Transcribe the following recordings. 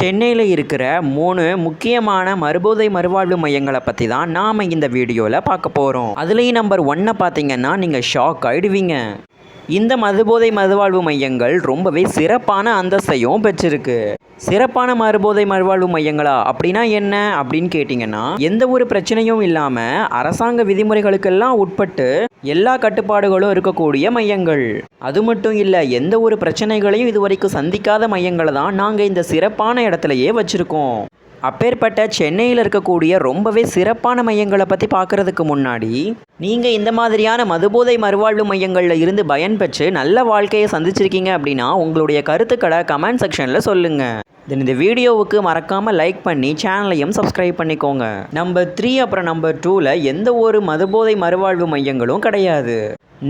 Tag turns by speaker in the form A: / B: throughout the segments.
A: சென்னையில் இருக்கிற மூணு முக்கியமான மறுபோதை மறுவாழ்வு மையங்களை பற்றி தான் நாம் இந்த வீடியோவில் பார்க்க போகிறோம் அதுலேயும் நம்பர் ஒன்னை பார்த்தீங்கன்னா நீங்கள் ஷாக் ஆகிடுவீங்க இந்த மதுபோதை மறுவாழ்வு மையங்கள் ரொம்பவே சிறப்பான அந்தஸ்தையும் பெற்றிருக்கு. சிறப்பான மறுபோதை மறுவாழ்வு மையங்களா? அப்படின்னா என்ன? அப்படின்னு கேட்டிங்கன்னா எந்த ஒரு பிரச்சனையும் இல்லாமல் அரசாங்க விதிமுறைகளுக்கெல்லாம் உட்பட்டு எல்லா கட்டுப்பாடுகளும் இருக்கக்கூடிய மையங்கள். அது மட்டும் இல்லை எந்த ஒரு பிரச்சனைகளையும் இதுவரைக்கும் சந்திக்காத மையங்களை தான் நாங்கள் இந்த சிறப்பான இடத்துலையே வச்சுருக்கோம். அப்பேற்பட்ட சென்னையில் இருக்கக்கூடிய ரொம்பவே சிறப்பான மையங்களை பற்றி பார்க்குறதுக்கு முன்னாடி நீங்கள் இந்த மாதிரியான மதுபோதை மறுவாழ்வு மையங்களில் இருந்து பயன்பெற்று நல்ல வாழ்க்கையை சந்திச்சிருக்கீங்க அப்படின்னா உங்களுடைய கருத்துக்களை கமெண்ட் செக்ஷனில் சொல்லுங்கள் தென் இந்த வீடியோவுக்கு மறக்காமல் லைக் பண்ணி சேனலையும் சப்ஸ்கிரைப் பண்ணிக்கோங்க. நம்பர் த்ரீ அப்புறம் நம்பர் டூவில் எந்த ஒரு மதுபோதை மறுவாழ்வு மையங்களும் கிடையாது.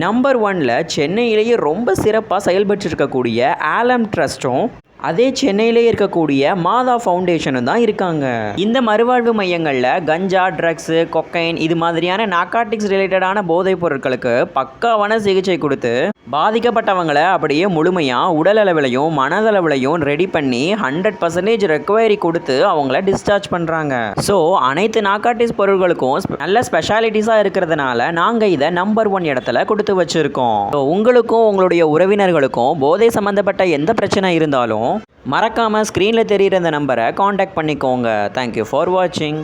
A: நம்பர் ஒனில் சென்னையிலேயே ரொம்ப சிறப்பாக செயல்பட்டு இருக்கக்கூடிய ஆலம் ட்ரஸ்ட்டும் அதே சென்னையிலே இருக்கக்கூடிய மாதா ஃபவுண்டேஷனும் தான் இருக்காங்க. இந்த மறுவாழ்வு மையங்களில் கஞ்சா ட்ரக்ஸு கொக்கைன் இது மாதிரியான நாக்காட்டிக்ஸ் ரிலேட்டடான போதைப் பொருட்களுக்கு பக்காவான சிகிச்சை கொடுத்து பாதிக்கப்பட்டவங்களை அப்படியே முழுமையாக உடல் அளவிலையும் மனதளவிலையும் ரெடி பண்ணி ஹண்ட்ரட் பர்சன்டேஜ் ரெக்வயரி கொடுத்து அவங்கள டிஸ்சார்ஜ் பண்ணுறாங்க ஸோ அனைத்து நாக்காட்டிஸ் பொருட்களுக்கும் நல்ல ஸ்பெஷாலிட்டிஸாக இருக்கிறதுனால நாங்கள் இதை நம்பர் ஒன் இடத்துல கொடுத்து வச்சுருக்கோம். ஸோ உங்களுக்கும் உங்களுடைய உறவினர்களுக்கும் போதை சம்மந்தப்பட்ட எந்த பிரச்சனை இருந்தாலும் மறக்காமல் ஸ்க்ரீனில் தெரிகிற இந்த நம்பரை காண்டாக்ட் பண்ணிக்கோங்க. தேங்க்யூ ஃபார் வாட்சிங்